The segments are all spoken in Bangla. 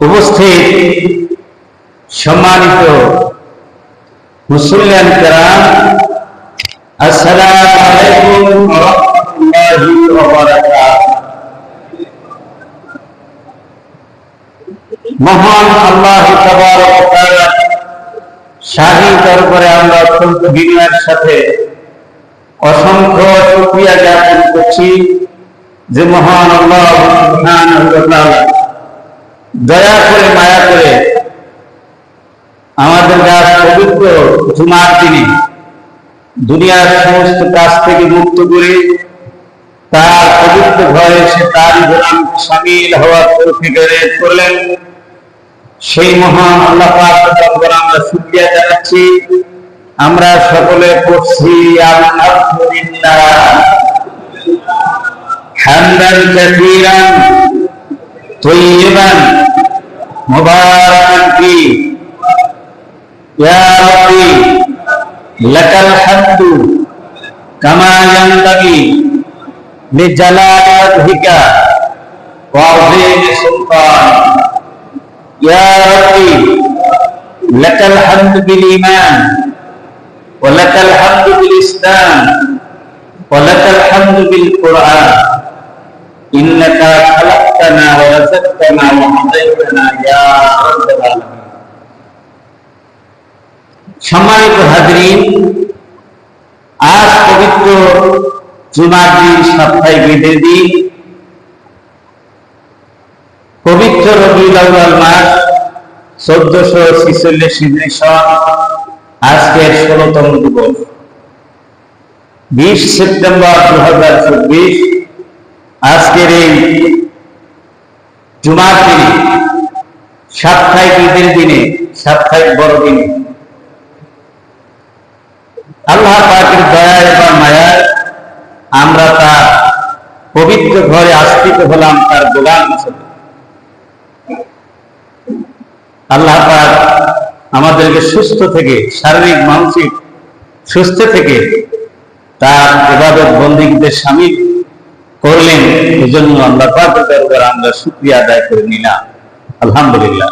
উপস্থিত সম্মানিত মুসলিয়ান কেরাম, আসসালামু আলাইকুম ওয়া রাহমাতুল্লাহি ওয়া আমরা অত্যন্ত সাথে অসংখ্য শুকরিয়া জ্ঞাপন করছি যে মহান আল্লাহ দয়া করে, মায়া করে আমাদের গাছ পবিত্র জুমার দিনে দুনিয়ার সমস্ত কাজ থেকে মুক্ত করে তার পবিত্র ঘরে এসে তার সামিল হওয়ার তৌফিক এনায়েত করলেন। সেই মহান আল্লাহ পাকের আমরা শুকরিয়া জানাচ্ছি। আমরা সকলে পড়ছি, আলহামদুলিল্লাহ। Hamdan কাসীরান mubarakan ki ya rabbi kama yang tadi ni jalalat hika wa azim sultan ya rabbi lakal hamdu bil iman wa lakal خلقتنا ورزقتنا وهديتنا يا رب العالمين সম্মানিত হাজরিন আজ পবিত্র জুমার দিন সাপ্তাহিক ঈদের দিন পবিত্র রবিউল আউয়াল মাস চোদ্দশো ছিচল্লিশ হিজরি সন আজকের ষোলতম দিবস বিশ সেপ্টেম্বর দু হাজার চব্বিশ আজকের এই জুমার দিনে সাপ্তাহিক ঈদের দিনে সাপ্তাহিক বড়দিনে আল্লাহ পাকের দয়া এবং মায়ায় আমরা তার পবিত্র ঘরে আশ্রিত হলাম, তার গোলাম হিসেবে। আল্লাহ পাক আমাদেরকে সুস্থ থেকে, শারীরিক, মানসিক সুস্থ থেকে তার এবাদত বন্দীদের সামিল করলেন এই জন্য আল্লাহ পাকের দরবার আমরা শুক্রিয়া আদায় করে নিলাম। আলহামদুলিল্লাহ।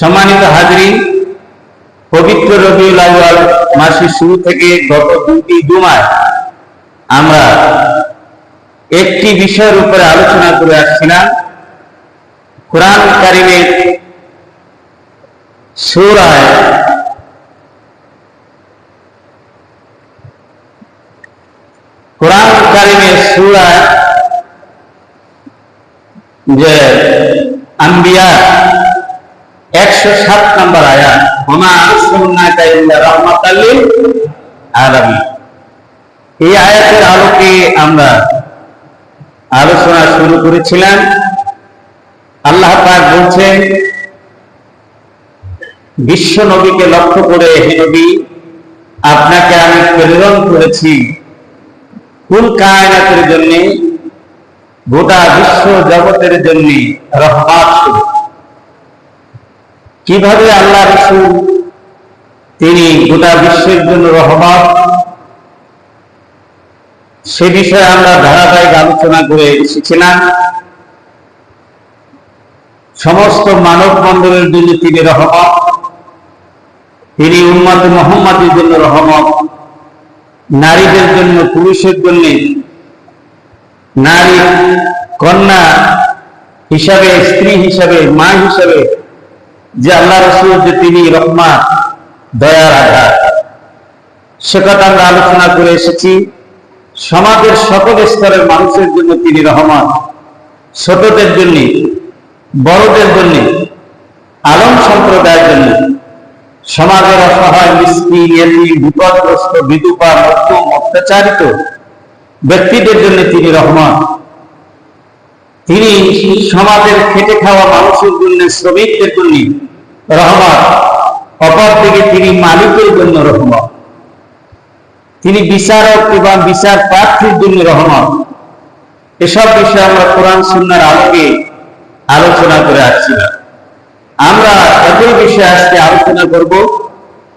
সম্মানিত হাজরিন, পবিত্র রবিউল আউয়াল মাসের শুরু থেকে গত দুটি জুমায় আমরা একটি বিষয়ের উপরে আলোচনা করে আসছিলাম। কোরআন কারিমের সুরায় কোরআন কারিমের সুরায় যে আম্বিয়া, একশো সাত নম্বর আয়াত, ওমা আরসালনাকা ইল্লা রাহমাতাল লিল আলামিন এই আয়াতের আলোকে আমরা আলোচনা শুরু করেছিলাম। আল্লাহ পাক বলছেন, বিশ্ব নবীকে লক্ষ্য করে, হে নবী, আপনাকে আমি প্রেরণ করেছি কুল কায়নাতের জন্য, গোটা বিশ্ব জগতের জন্য রহমাত কীভাবে আল্লাহ রসুল, তিনি গোটা বিশ্বের জন্য রহমত? সে বিষয়ে আমরা ধারাবাহিক আলোচনা করে এসেছি না। সমস্ত মানব মন্ডলের জন্য তিনি রহমত। তিনি উন্মত মোহাম্মদের জন্য রহমত। নারীদের জন্য, পুরুষের জন্য নারী কন্যা হিসাবে, স্ত্রী হিসাবে, মা হিসাবে যে আল্লাহ রসুল, যে তিনি রহমা, দয়ার আধার। সে কথা আমরা আলোচনা করে এসেছি। সমাজের সকল স্তরের মানুষের জন্য তিনি রহমান। ছোটদের জন্য, বড়দের জন্য, আলম সম্প্রদায়ের জন্য। সমাজের অসহায় মিসকিন বিপদগ্রস্ত বিধুপা মধ্যম, অত্যাচারিত ব্যক্তিদের জন্য তিনি রহমান। তিনি সমাজের খেটে খাওয়া মানুষের জন্য, শ্রমিকদের জন্য রহমত অপরদিকে তিনি মালিকের জন্য রহমান। তিনি বিচারক এবং বিচার প্রার্থীর জন্য রহমান। এসব বিষয়ে আমরা কোরআন, সুন্নার আলোকে আলোচনা করে আসছিলাম। আমরা একই বিষয়ে আজকে আলোচনা করব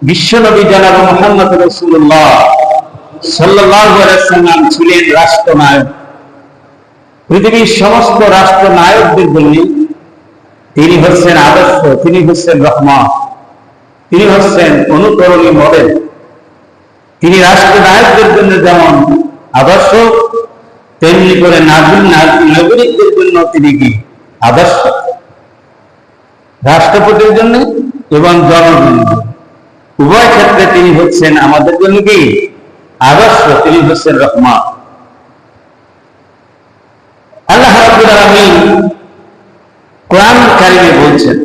বিশ্বনবী জনাব মোহাম্মদ রসুল্লাহ সাল্লাহ সাল্লাম ছিলেন রাষ্ট্রনায়ক। পৃথিবীর সমস্ত রাষ্ট্র নায়কদের জন্য তিনি হচ্ছেন আদর্শ, তিনি হচ্ছেন রহমান, তিনি হচ্ছেন অনুকরণী মডেল। তিনি রাষ্ট্রনায়কদের জন্য যেমন আদর্শ, তেমনি করে নাগরিক নাগরিকদের জন্য তিনি কি? আদর্শ। রাষ্ট্রপতির জন্য এবং জনগণের উভয় ক্ষেত্রে তিনি হচ্ছেন আমাদের জন্য কি? আদর্শ, তিনি হচ্ছেন রহমান। আল্লাহ কোরআন কারিমে বলছেন,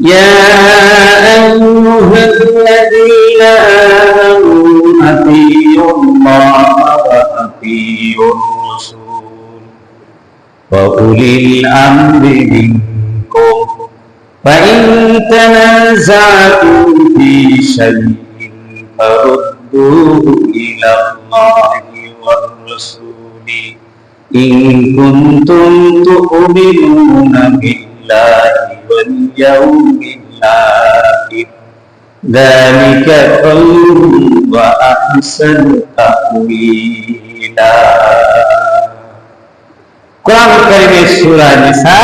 ইয়া فإن تنازعتم في شيء فردوه إلى الله والرسول إن كنتم تؤمنون بالله واليوم الآخر ذلك خير وأحسن تأويلا কোরআন কারিমের সূরা নিসা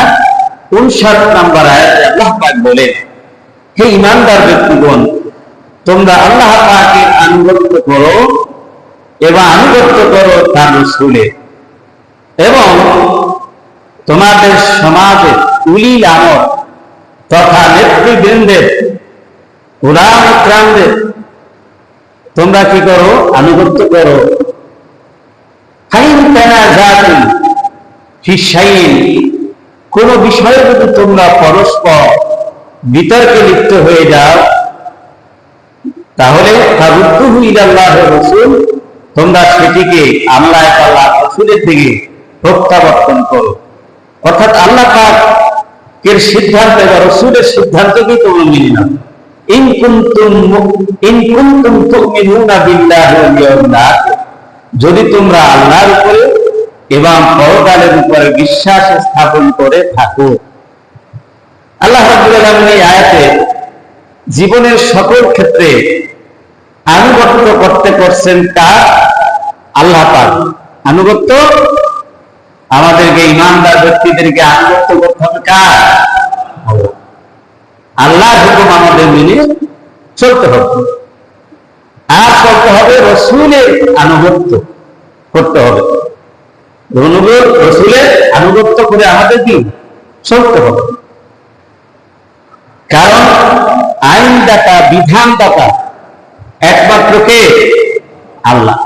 59 নম্বর আয়াতে আল্লাহ পাক বলেন, হে ঈমানদার ব্যক্তিগণ, তোমরা আল্লাহ পাকের আনুগত্য করো এবং আনুগত্য করো তার রাসূলের এবং তোমাদের সমাজে উলিল আমর তথা নেতৃবৃন্দের উলাম তোমরা কি করো? আনুগত্য করো। তানাজাতুম ফি শাইইন কোন বিষয়ে যদি তোমরা পরস্পর বিতর্কে লিপ্ত হয়ে যাও, তাহলে তোমরা সেটিকে আল্লাহ আল্লাহ রাসূলের দিকে প্রত্যাবর্তন করো। অর্থাৎ আল্লাহ পাকের সিদ্ধান্ত বা রসুলের সিদ্ধান্তকেই তোমরা নাও। ইন কুনতুম মু- ইন কুনতুম তুমিনুনা বিল্লাহি ওয়াল ইয়াউমিল আখির। যদি তোমরা আল্লাহর উপরে এবং পরকালের উপরে বিশ্বাস স্থাপন করে থাকো। আল্লাহ আয়াতে জীবনের সকল ক্ষেত্রে আনুগত্য করতে করছেন কার? আল্লাহ পাক। আনুগত্য? আমাদেরকে ইমানদার ব্যক্তিদেরকে আনুগত্য করতে হবে কার? আল্লাহ হুকুম আমাদের মেনে চলতে হবে। আর চলতে হবে রসুলের আনুগত্য করতে হবে। রসুলের আনুগত্য করে আমাদের চলতে হবে। কারণ আইনদাতা, বিধানদাতা একমাত্র কে? আল্লাহ।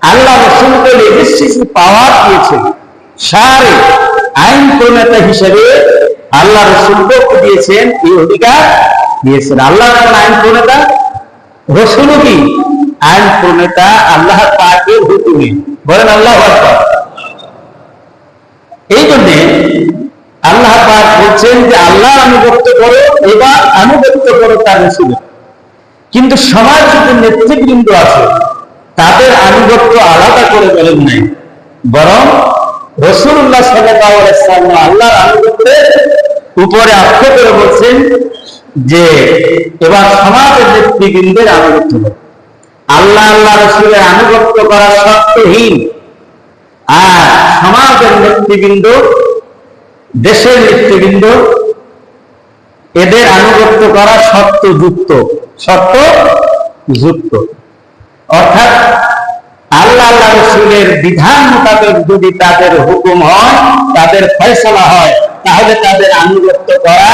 আল্লাহ রসুলকে পাওয়ার সারে আইন প্রণেতা হিসেবে আল্লাহ রসুলকে দিয়েছেন, এই অধিকার দিয়েছেন। আল্লাহ আইন প্রণেতা? রসুলও কি আইন প্রণেতা, আল্লাহ পাকের হুকুমে। বলেন আল্লাহ আকবার। এই জন্যে আল্লাহ বলছেন যে আল্লাহ আনুগত্য করো, এবার আনুগত্য করো তার রসুলের কিন্তু সমাজ যে নেতৃবৃন্দ আছে, তাদের আনুগত্য আলাদা করে বলেন নাই বরং রসুল্লাহ সাল্লাম আল্লাহর আনুগত্যের উপরে আক্ষেপ করে বলছেন যে এবার সমাজের নেতৃবৃন্দের আনুগত্য। আল্লাহ আল্লাহ রসুলের আনুগত্য করা শর্তহীন আর সমাজের নেতৃবৃন্দ, দেশের নেতৃবৃন্দ, এদের আনুগত্য করা শর্ত যুক্ত শর্ত যুক্ত অর্থাৎ আল্লাহ রসুলের বিধান মোতাবেক যদি তাদের হুকুম হয়, তাদের ফয়সলা হয়, তাহলে তাদের আনুগত্য করা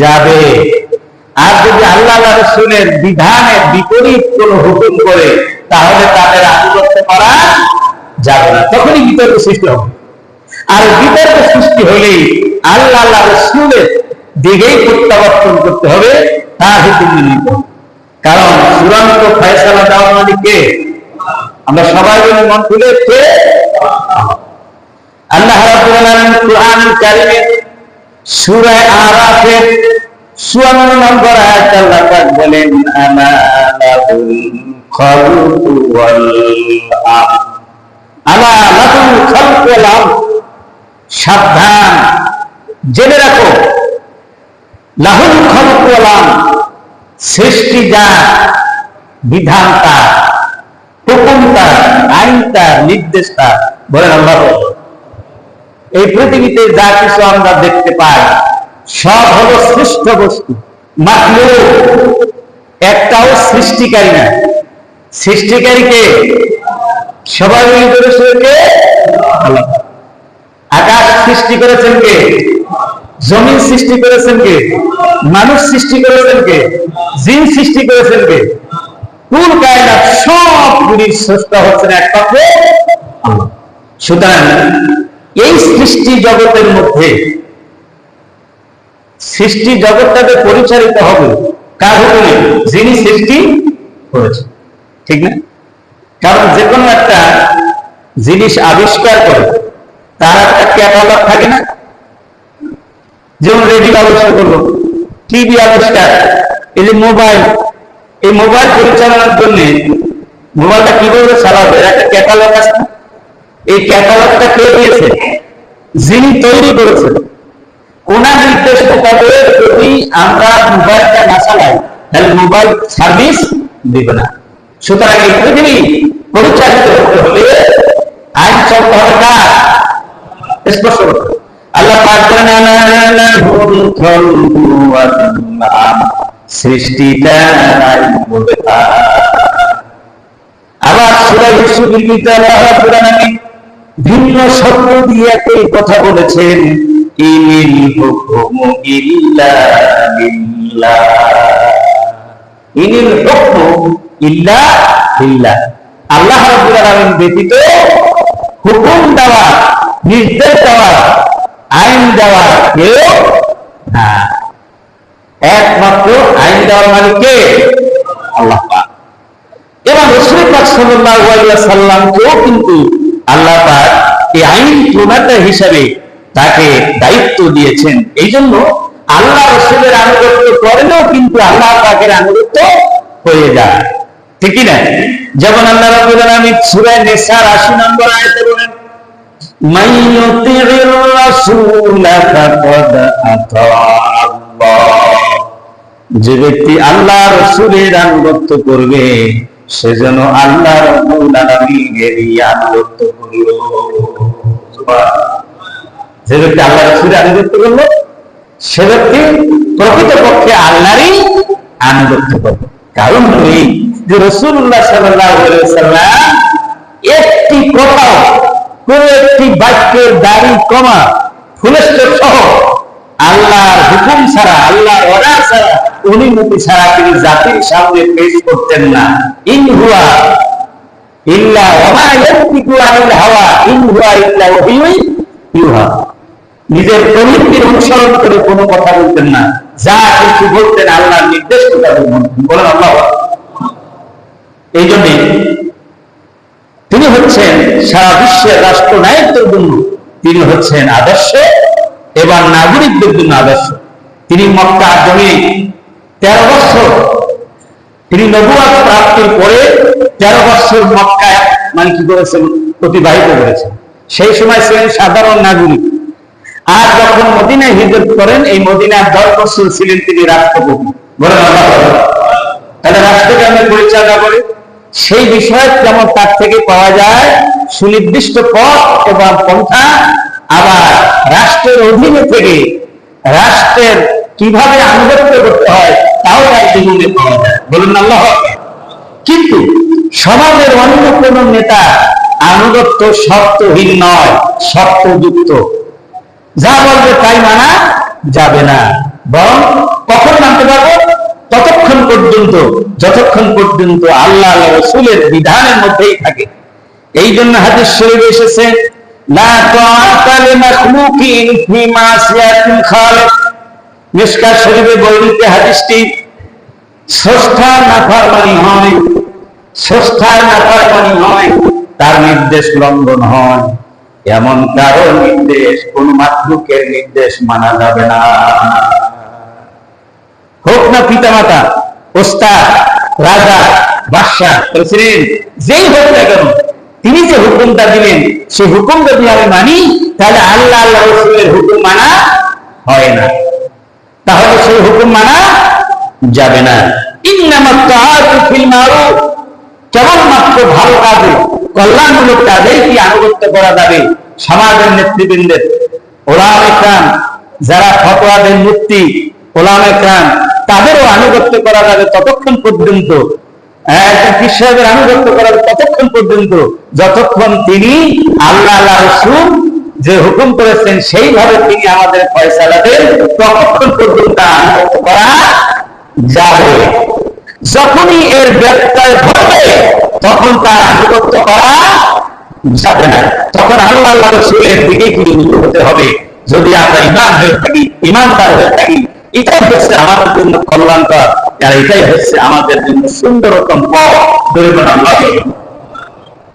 যাবে। আর যদি আল্লাহ আল্লাহ রসুলের বিধানের বিপরীত কোন হুকুম করে, তাহলে তাদের আনুগত্য করা যাবে না। তখনই বিতর্ক সৃষ্টি হবে। আর বিতর্ক সৃষ্টি হলেই আল্লাহ আল্লাহ রসুলের দিকেই প্রত্যাবর্তন করতে হবে মেনে নিতে হবে। কারণ চূড়ান্ত ফয়সালা দেওয়ার মানে কে? আমরা সবাই বলি মন খুলে আল্লাহ রাব্বুল আলামিন কুরআন কারীমে সূরা আরাফের 54 নম্বর আয়াত আল্লাহ পাক বলেন আনা লাহুল খালকু ওয়াল আলা লাহুল খালকু ওয়াল আমর সাবধান, জেনে রাখো লাহুল খালকু ওয়াল সৃষ্টি যা, বিধান তার হুকুম তার আইন তার নির্দেশ তার বলেন এই পৃথিবীতে যা কিছু আমরা দেখতে পাই, সব হলো সৃষ্ট বস্তু, মাত্র। একটাও সৃষ্টিকারী না। সৃষ্টিকারীকে সবাই মিলে করেছে কে? আল্লাহ। আকাশ সৃষ্টি করেছেন কে? জমিন সৃষ্টি করেছেন কে? মানুষ সৃষ্টি করেছেন কে? জিন সৃষ্টি করেছেন কে? কুল কায়নাত সবগুলির স্রষ্টা হচ্ছেন একমাত্র আল্লাহ। সুতরাং এই সৃষ্টি জগতের মধ্যে সৃষ্টি জগৎটাকে পরিচালিত হবে কার হুকুমে যিনি সৃষ্টি করেছে ঠিক না? কারণ যে কোনো একটা জিনিস আবিষ্কার করে, তার একটা ক্যাটালগ থাকে না। যেমন রেডিও আবিষ্কার করল টিভি আবিষ্কার, এই যে মোবাইল এই মোবাইল পরিচালনার জন্য মোবাইলটা কীভাবে চালাবে একটা ক্যাটালগ আছে না? এই ক্যাটালগটা কে দিয়েছে? যিনি তৈরি করেছেন। ওনার নির্দেশ মোতাবেক যদি আমরা মোবাইলটা না চালাই, তাহলে মোবাইল সার্ভিস দিবে না। সুতরাং এই পৃথিবী পরিচালিত করতে হলে আইন চলতে হবে কার স্পষ্ট করতে হবে। আল্লাহ পাক "আলা লাহুল খালকু ওয়াল সৃষ্টিটা আল্লাহ ভিন্ন শব্দ দিয়ে একই কথা বলেছেন ইনিল হুকমু আল্লাহ ব্যতীত হুকুম দেওয়া, নির্দেশ দেওয়া, আইন দেওয়া কেউ একমাত্র আইন দেওয়ার মালিক কে? আল্লাহ এবং সাল্লামকেও কিন্তু আল্লাহ এই আইন প্রণেতা হিসাবে তাকে দায়িত্ব দিয়েছেন। এই জন্য আল্লাহ রসুলের আনুগত্য করেনও কিন্তু আল্লাহ পাকের আনুগত্য হয়ে যায়। ঠিক না? যেমন আল্লাহ রাব্বুল আলামিন সূরা নিসার 80 নম্বর আয়াতে বলেন, মান রাসূলা ফাকাদ আতা আল্লাহ। যে ব্যক্তি আল্লাহ রসুলের আনুগত্য করবে, সে যেন আল্লাহ রব্বুল আলামিনেরই আনুগত্য করল। যে ব্যক্তি আল্লাহ রসুলের আনুগত্য করল, সে ব্যক্তি প্রকৃতপক্ষে আল্লাহরই আনুগত্য করবে। কারণ এই যে রসুল্লাহ সাল্লাম একটি কথাও কোন একটি বাক্যের দাড়ি, কমা, ফুলেশ্বর সহ আল্লাহর হুকুম ছাড়া, আল্লাহর ছাড়া, অনুমতি ছাড়া তিনি জাতির সামনে পেশ করতেন না। ইল্লা ওমা ইয়ান্তিকু আনিল হাওয়া, ইন হুয়া ইল্লা ওহিয়ুই ইউহা। নিজের প্রবৃত্তির অনুসরণ করে কোনো কথা বলতেন না। যা কিছু বলতেন আল্লাহর নির্দেশ বলতেন। বলেন আল্লাহ এই জন্যে তিনি হচ্ছেন সারা বিশ্বের রাষ্ট্রনায়কদের জন্য তিনি হচ্ছেন আদর্শ এবং নাগরিকদের জন্য আদর্শ। তিনি মক্কা জমি তেরো বছর তিনি নবুয়াদ প্রাপ্তির পরে তেরো বছর মক্কায় মানে কি করেছেন? অতিবাহিত করেছেন। সেই সময় ছিলেন সাধারণ নাগরিক। আর যখন মদিনায় হিজরত করেন, এই মদিনার দশ বছর ছিলেন তিনি রাষ্ট্রপতি। বলেন তাহলে রাষ্ট্র কেমন পরিচালনা করে। সেই বিষয় যেমন তার থেকে পাওয়া যায়, সুনির্দিষ্ট পথ এবং পন্থা, আবার রাষ্ট্রের অধীনে থেকে রাষ্ট্রের কীভাবে আনুগত্য করতে হয়, তাও তার বলুন আল্লাহ। কিন্তু সমাজের অন্য কোন নেতা আনুগত্য শর্তহীন নয়, শর্তযুক্ত। যা বলবে তাই মানা যাবে না। বরং কখন মানতে পারব? ততক্ষণ পর্যন্ত, যতক্ষণ পর্যন্ত আল্লাহ রসুলের বিধানের মধ্যেই থাকে। এই জন্য হাদিস শরীফ এসেছে মিশকাত শরীফে হয় স্রষ্টার নাফরমানি হয়, তার নির্দেশ লঙ্ঘন হয়। এমন কারও নির্দেশ কোন মাতৃকের নির্দেশ মানা যাবে না। হোক না পিতামাতা, ওস্তাদ, রাজা, বাদশাহ, প্রেসিডেন্ট, যেই হোক না কেন, তিনি যে হুকুমটা দিলেন সেই হুকুম যদি আমি মানি, তাহলে আল্লাহ আল্লাহ রসুলের হুকুম মানা হয় না। তাহলে সেই হুকুম মানা যাবে না। যারা ফতোয়া দেন মুক্তি ওলামে তাদেরও আনুগত্য করা যাবে ততক্ষণ পর্যন্ত হ্যাঁ, আনুগত্য করা যাবে ততক্ষণ পর্যন্ত যতক্ষণ তিনি আল্লাহ যে হুকুম করেছেন সেইভাবে তিনি আমাদের ফয়সালা দেন ততক্ষণ পর্যন্ত আনুগত্য করা যাবে। যখনই এর ব্যত্যয় ঘটবে তখন তার আনুগত্য করা যাবে না। তখন আল্লাহ আল্লাহ রসুলের দিকে কি হতে হবে। যদি আমরা ইমান হয়ে থাকি ইমানদার হয়ে থাকি এটাই হচ্ছে আমাদের জন্য কল্যাণকর আর এটাই হচ্ছে আমাদের জন্য সুন্দরতম পথ দৈব